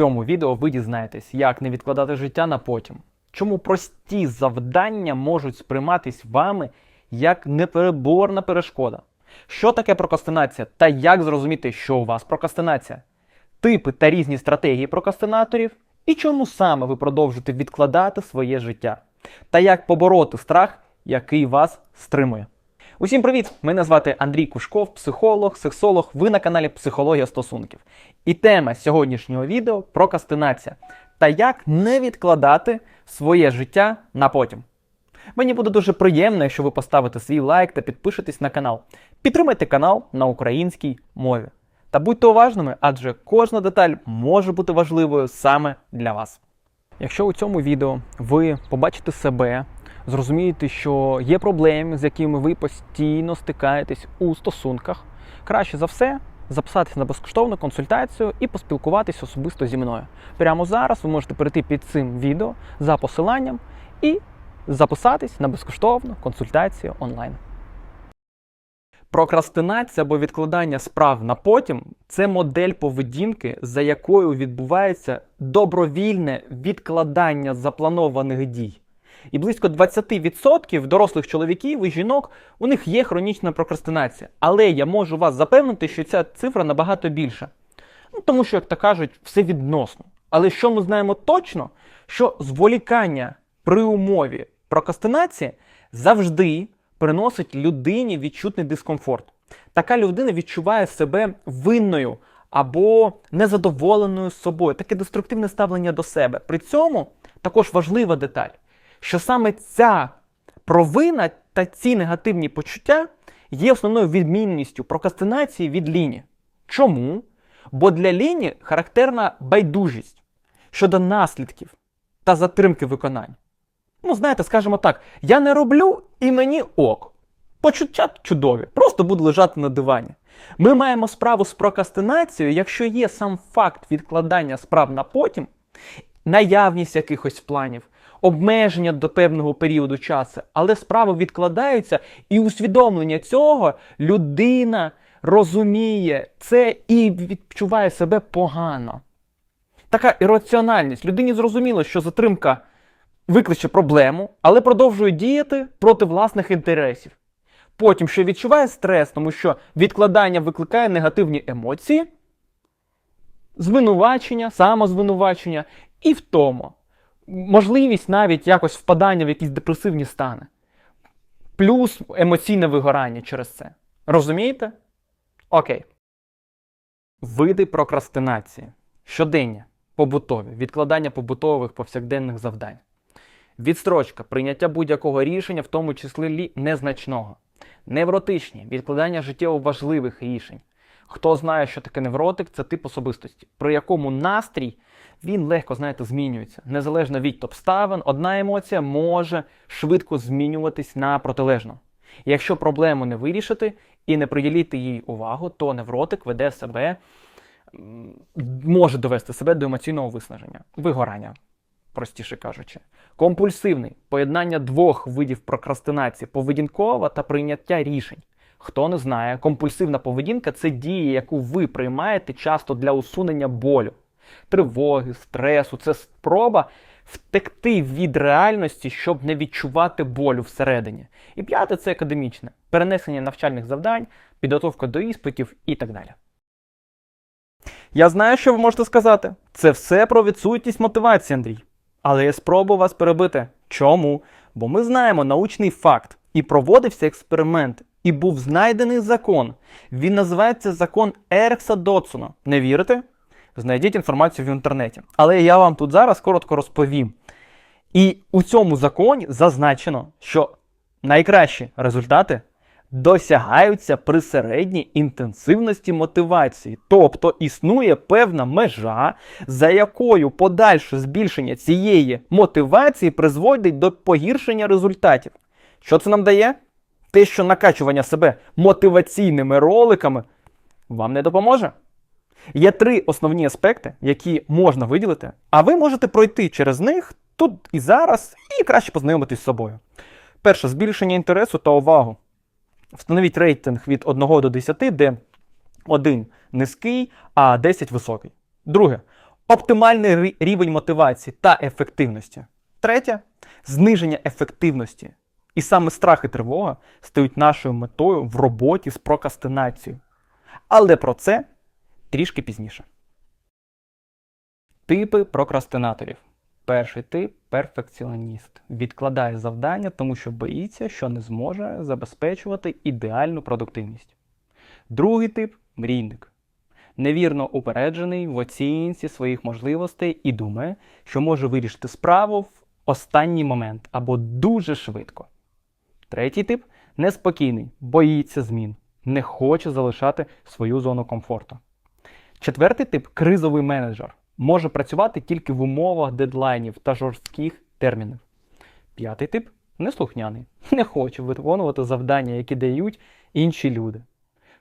цьому відео ви дізнаєтесь, як не відкладати життя на потім, чому прості завдання можуть сприйматись вами як непереборна перешкода, що таке прокрастинація та як зрозуміти, що у вас прокрастинація, типи та різні стратегії прокрастинаторів і чому саме ви продовжуєте відкладати своє життя, та як побороти страх, який вас стримує. Усім привіт! Мене звати Андрій Кушков, психолог, сексолог. Ви на каналі Психологія стосунків. І тема сьогоднішнього відео прокрастинація та як не відкладати своє життя на потім. Мені буде дуже приємно, якщо ви поставите свій лайк та підпишетесь на канал. Підтримайте канал на українській мові. Та будьте уважними, адже кожна деталь може бути важливою саме для вас. Якщо у цьому відео ви побачите себе, зрозумієте, що є проблеми, з якими ви постійно стикаєтесь у стосунках, краще за все записатися на безкоштовну консультацію і поспілкуватись особисто зі мною. Прямо зараз ви можете перейти під цим відео за посиланням і записатись на безкоштовну консультацію онлайн. Прокрастинація або відкладання справ на потім це модель поведінки, за якою відбувається добровільне відкладання запланованих дій. І близько 20% дорослих чоловіків і жінок у них є хронічна прокрастинація. Але я можу вас запевнити, що ця цифра набагато більша. Ну, тому що, як то кажуть, все відносно. Але що ми знаємо точно, що зволікання при умові прокрастинації завжди приносить людині відчутний дискомфорт. Така людина відчуває себе винною або незадоволеною собою, таке деструктивне ставлення до себе. При цьому також важлива деталь, що саме ця провина та ці негативні почуття є основною відмінністю прокрастинації від ліні. Чому? Бо для ліні характерна байдужість щодо наслідків та затримки виконання. Ну, знаєте, скажімо так, я не роблю і мені ок. Почуття чудові, просто буду лежати на дивані. Ми маємо справу з прокрастинацією, якщо є сам факт відкладання справ на потім, наявність якихось планів, обмеження до певного періоду часу, але справи відкладаються, і усвідомлення цього людина розуміє це і відчуває себе погано. Така ірраціональність. Людині зрозуміло, що затримка викличе проблему, але продовжує діяти проти власних інтересів. Потім ще відчуває стрес, тому що відкладання викликає негативні емоції, звинувачення, самозвинувачення і втому. Можливість навіть якось впадання в якісь депресивні стани. Плюс емоційне вигорання через це. Розумієте? Окей. Види прокрастинації. Щодення, побутові, відкладання побутових повсякденних завдань. Відстрочка, прийняття будь-якого рішення, в тому числі незначного. Невротичні відкладання життєво важливих рішень. Хто знає, що таке невротик, це тип особистості, при якому настрій він легко, знаєте, змінюється. Незалежно від обставин, одна емоція може швидко змінюватись на протилежну. Якщо проблему не вирішити і не приділити їй увагу, то невротик веде себе, може довести себе до емоційного виснаження, вигорання, простіше кажучи. Компульсивний поєднання двох видів прокрастинації поведінкова та прийняття рішень. Хто не знає, компульсивна поведінка це дія, яку ви приймаєте часто для усунення болю, тривоги, стресу. Це спроба втекти від реальності, щоб не відчувати болю всередині. І п'яте це академічне перенесення навчальних завдань, підготовка до іспитів і так далі. Я знаю, що ви можете сказати. Це все про відсутність мотивації, Андрій. Але я спробую вас перебити. Чому? Бо ми знаємо научний факт. І проводився експеримент, і був знайдений закон. Він називається закон Еркса Дотсона. Не вірите? Знайдіть інформацію в інтернеті. Але я вам тут зараз коротко розповім. І у цьому законі зазначено, що найкращі результати досягаються при середній інтенсивності мотивації. Тобто існує певна межа, за якою подальше збільшення цієї мотивації призводить до погіршення результатів. Що це нам дає? Те, що накачування себе мотиваційними роликами вам не допоможе. Є три основні аспекти, які можна виділити, а ви можете пройти через них тут і зараз, і краще познайомитись з собою. Перше збільшення інтересу та увагу. Встановіть рейтинг від 1 до 10, де 1 низький, а 10 високий. Друге оптимальний рівень мотивації та ефективності. Третє зниження ефективності. І саме страх і тривога стають нашою метою в роботі з прокрастинацією. Але про це трішки пізніше. Типи прокрастинаторів. Перший тип перфекціоніст. Відкладає завдання, тому що боїться, що не зможе забезпечувати ідеальну продуктивність. Другий тип мрійник. Невірно упереджений в оцінці своїх можливостей і думає, що може вирішити справу в останній момент або дуже швидко. Третій тип неспокійний, боїться змін, не хоче залишати свою зону комфорту. Четвертий тип кризовий менеджер. Може працювати тільки в умовах дедлайнів та жорстких термінів. П'ятий тип неслухняний, не хоче виконувати завдання, які дають інші люди.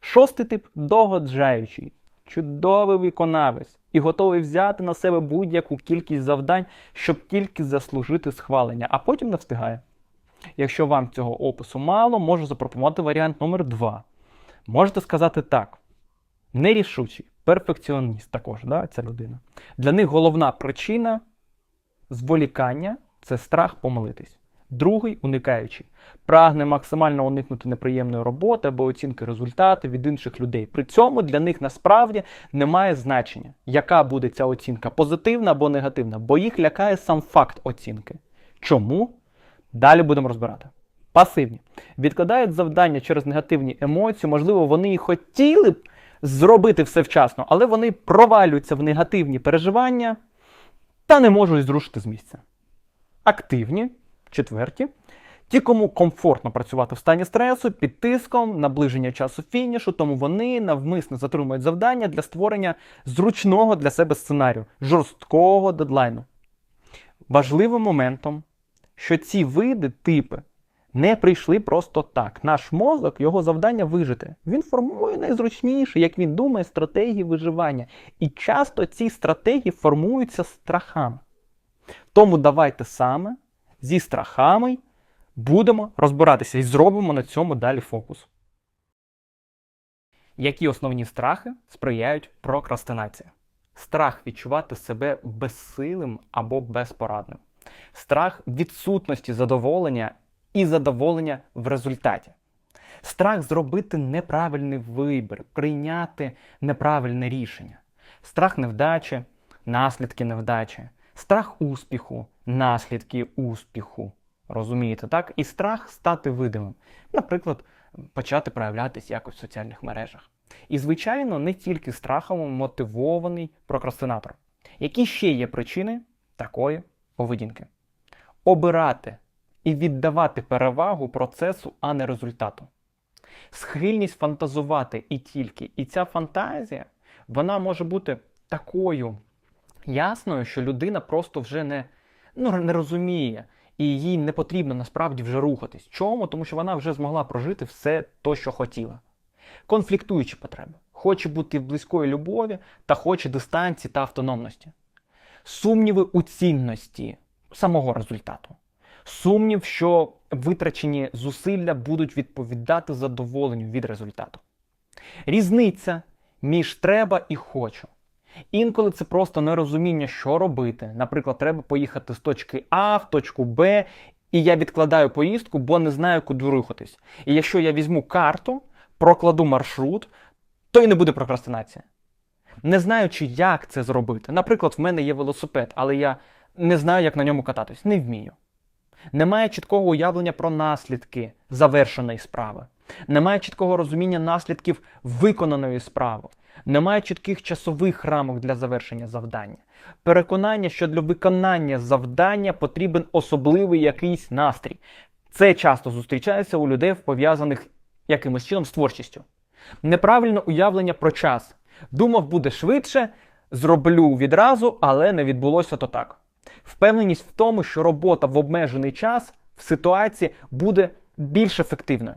Шостий тип догоджаючий, чудовий виконавець і готовий взяти на себе будь-яку кількість завдань, щоб тільки заслужити схвалення, а потім не встигає. Якщо вам цього опису мало, можу запропонувати варіант номер 2. Можете сказати так: нерішучий, перфекціоніст також, да, ця людина. Для них головна причина зволікання це страх помилитись. Другий уникаючий. Прагне максимально уникнути неприємної роботи або оцінки результату від інших людей. При цьому для них насправді немає значення, яка буде ця оцінка позитивна або негативна, бо їх лякає сам факт оцінки. Чому? Далі будемо розбирати. Пасивні. Відкладають завдання через негативні емоції, можливо, вони і хотіли б зробити все вчасно, але вони провалюються в негативні переживання та не можуть зрушити з місця. Активні, четверті. Ті, кому комфортно працювати в стані стресу, під тиском, наближення часу фінішу, тому вони навмисно затримують завдання для створення зручного для себе сценарію, жорсткого дедлайну. Важливим моментом, що ці види, типи, не прийшли просто так. Наш мозок, його завдання вижити. Він формує найзручніші, як він думає, стратегії виживання. І часто ці стратегії формуються страхами. Тому давайте саме зі страхами будемо розбиратися і зробимо на цьому далі фокус. Які основні страхи сприяють прокрастинації? Страх відчувати себе безсилим або безпорадним. Страх відсутності задоволення і задоволення в результаті. Страх зробити неправильний вибір, прийняти неправильне рішення. Страх невдачі, наслідки невдачі, страх успіху, наслідки успіху. Розумієте, так? І страх стати видимим. Наприклад, почати проявлятися якось в соціальних мережах. І, звичайно, не тільки страхом мотивований прокрастинатор. Які ще є причини такої поведінки? Обирати і віддавати перевагу процесу, а не результату. Схильність фантазувати і тільки. І ця фантазія, вона може бути такою ясною, що людина просто вже не, ну, не розуміє, і їй не потрібно насправді вже рухатись. Чому? Тому що вона вже змогла прожити все то, що хотіла. Конфліктуючі потреби. Хоче бути в близької любові та хоче дистанції та автономності. Сумніви у цінності самого результату. Сумнів, що витрачені зусилля будуть відповідати задоволенню від результату. Різниця між треба і хочу. Інколи це просто нерозуміння, що робити. Наприклад, треба поїхати з точки А в точку Б, і я відкладаю поїздку, бо не знаю, куди рухатись. І якщо я візьму карту, прокладу маршрут, то й не буде прокрастинація. Не знаючи, як це зробити. Наприклад, в мене є велосипед, але я не знаю, як на ньому кататись, не вмію. Немає чіткого уявлення про наслідки завершеної справи. Немає чіткого розуміння наслідків виконаної справи. Немає чітких часових рамок для завершення завдання. Переконання, що для виконання завдання потрібен особливий якийсь настрій. Це часто зустрічається у людей, пов'язаних якимось чином з творчістю. Неправильне уявлення про час. Думав, буде швидше, зроблю відразу, але не відбулося то так. Впевненість в тому, що робота в обмежений час в ситуації буде більш ефективною.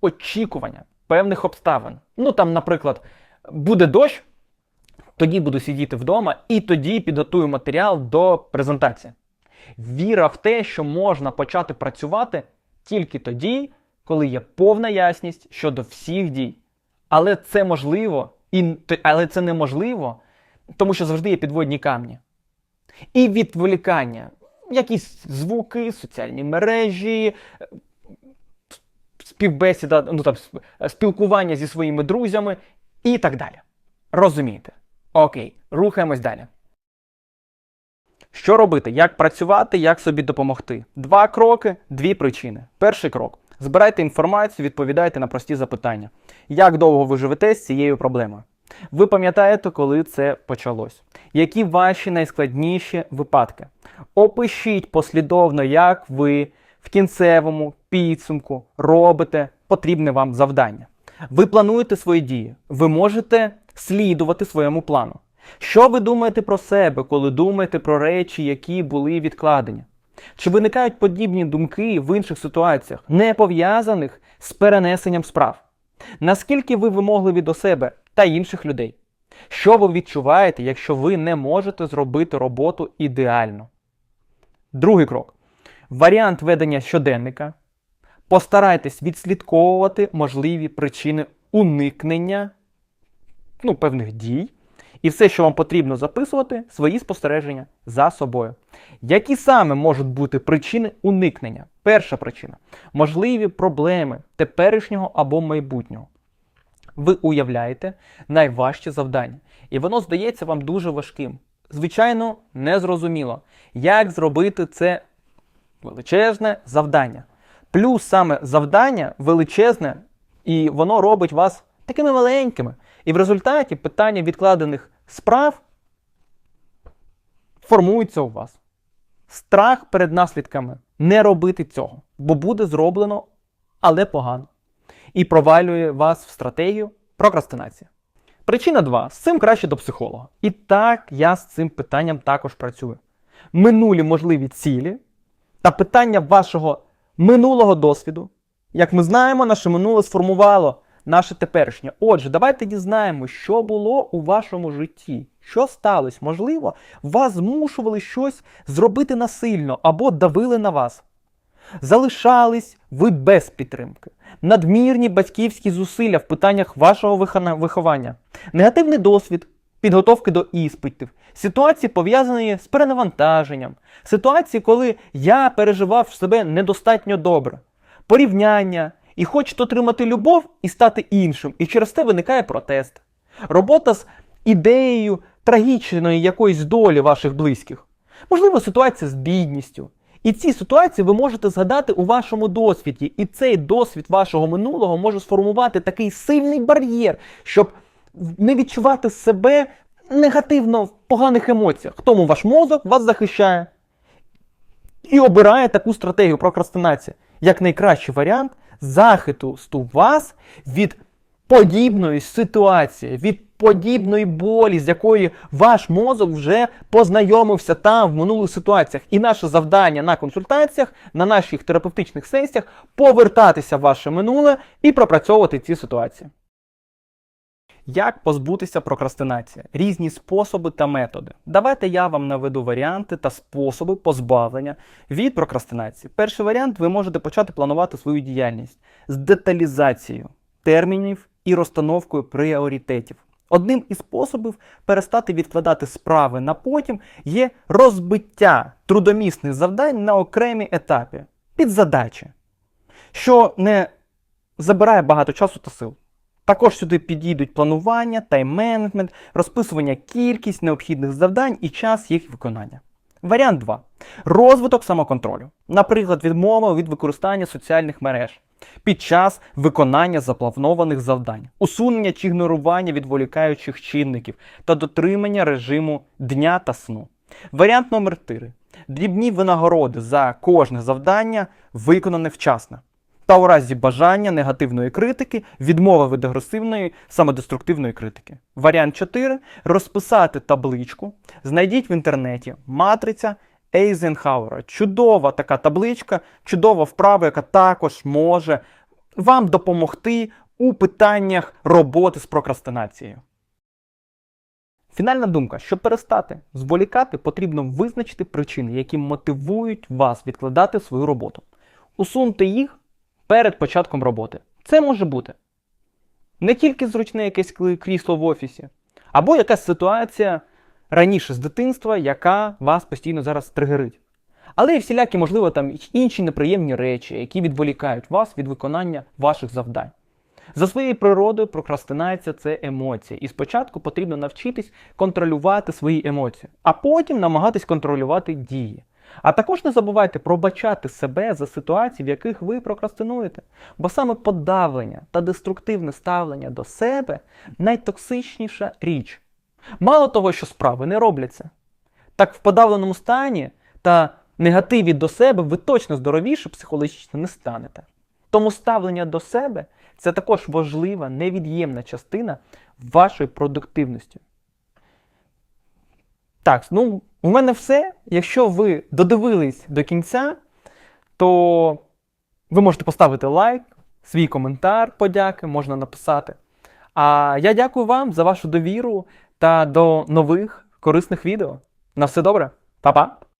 Очікування певних обставин. Ну там, наприклад, буде дощ, тоді буду сидіти вдома і тоді підготую матеріал до презентації. Віра в те, що можна почати працювати тільки тоді, коли є повна ясність щодо всіх дій. Але це можливо, і, але це неможливо Тому що завжди є підводні камні. І відволікання. Якісь звуки, соціальні мережі, е, співбесіда, ну там спілкування зі своїми друзями і так далі. Розумієте? Окей, рухаємось далі. Що робити? Як працювати, як собі допомогти? Два кроки, дві причини. Перший крок. Збирайте інформацію, відповідайте на прості запитання. Як довго ви живете з цією проблемою? Ви пам'ятаєте, коли це почалось? Які ваші найскладніші випадки? Опишіть послідовно, як ви в кінцевому підсумку робите потрібне вам завдання. Ви плануєте свої дії, ви можете слідувати своєму плану. Що ви думаєте про себе, коли думаєте про речі, які були відкладені? Чи виникають подібні думки в інших ситуаціях, не пов'язаних з перенесенням справ? Наскільки ви вимогливі до себе та інших людей? Що ви відчуваєте, якщо ви не можете зробити роботу ідеально? Другий крок. Варіант ведення щоденника. Постарайтесь відслідковувати можливі причини уникнення ну, певних дій. І все, що вам потрібно записувати, свої спостереження за собою. Які саме можуть бути причини уникнення? Перша причина можливі проблеми теперішнього або майбутнього. Ви уявляєте найважче завдання, і воно здається вам дуже важким. Звичайно, незрозуміло, як зробити це величезне завдання. Плюс саме завдання величезне, і воно робить вас такими маленькими. І в результаті питання відкладених справ формується у вас. Страх перед наслідками не робити цього, бо буде зроблено, але погано. І провалює вас в стратегію прокрастинації. Причина 2. З цим краще до психолога. І так я з цим питанням також працюю. Минулі можливі цілі та питання вашого минулого досвіду. Як ми знаємо, наше минуле сформувало наше теперішнє. Отже, давайте дізнаємо, що було у вашому житті. Що сталося? Можливо, вас змушували щось зробити насильно або давили на вас. Залишались ви без підтримки, надмірні батьківські зусилля в питаннях вашого виховання, негативний досвід, підготовки до іспитів, ситуації пов'язані з перенавантаженням, ситуації, коли я переживав себе недостатньо добре, порівняння і хочете отримати любов і стати іншим, і через це виникає протест. Робота з ідеєю трагічної якоїсь долі ваших близьких. Можливо, ситуація з бідністю. І ці ситуації ви можете згадати у вашому досвіді. І цей досвід вашого минулого може сформувати такий сильний бар'єр, щоб не відчувати себе негативно в поганих емоціях. Тому ваш мозок вас захищає і обирає таку стратегію прокрастинації як найкращий варіант захисту вас від подібної ситуації, від подібної болі, з якої ваш мозок вже познайомився там в минулих ситуаціях. І наше завдання на консультаціях, на наших терапевтичних сесіях повертатися в ваше минуле і пропрацьовувати ці ситуації. Як позбутися прокрастинації? Різні способи та методи. Давайте я вам наведу варіанти та способи позбавлення від прокрастинації. Перший варіант ви можете почати планувати свою діяльність з деталізацією термінів і розстановкою пріоритетів. Одним із способів перестати відкладати справи на потім є розбиття трудомісних завдань на окремі етапі під задачі, що не забирає багато часу та сил. Також сюди підійдуть планування, тайм-менеджмент, розписування кількість необхідних завдань і час їх виконання. Варіант 2. Розвиток самоконтролю. Наприклад, відмова від використання соціальних мереж під час виконання запланованих завдань, усунення чи ігнорування відволікаючих чинників та дотримання режиму дня та сну. Варіант номер 3. Дрібні винагороди за кожне завдання виконане вчасно. Та у разі бажання негативної критики, відмова від агресивної самодеструктивної критики. Варіант 4. Розписати табличку. Знайдіть в інтернеті матриця Ейзенхауера. Чудова така табличка, чудова вправа, яка також може вам допомогти у питаннях роботи з прокрастинацією. Фінальна думка: щоб перестати зволікати, потрібно визначити причини, які мотивують вас відкладати свою роботу. Усуньте їх перед початком роботи. Це може бути не тільки зручне якесь крісло в офісі, або якась ситуація раніше з дитинства, яка вас постійно зараз тригерить. Але і всілякі, можливо, там інші неприємні речі, які відволікають вас від виконання ваших завдань. За своєю природою прокрастинація це емоції. І спочатку потрібно навчитись контролювати свої емоції, а потім намагатись контролювати дії. А також не забувайте пробачати себе за ситуації, в яких ви прокрастинуєте. Бо саме подавлення та деструктивне ставлення до себе найтоксичніша річ. Мало того, що справи не робляться. Так в подавленому стані та негативі до себе ви точно здоровіше психологічно не станете. Тому ставлення до себе це також важлива, невід'ємна частина вашої продуктивності. Так, ну, у мене все. Якщо ви додивились до кінця, то ви можете поставити лайк, свій коментар, подяки можна написати. А я дякую вам за вашу довіру та до нових корисних відео. На все добре, Па-па!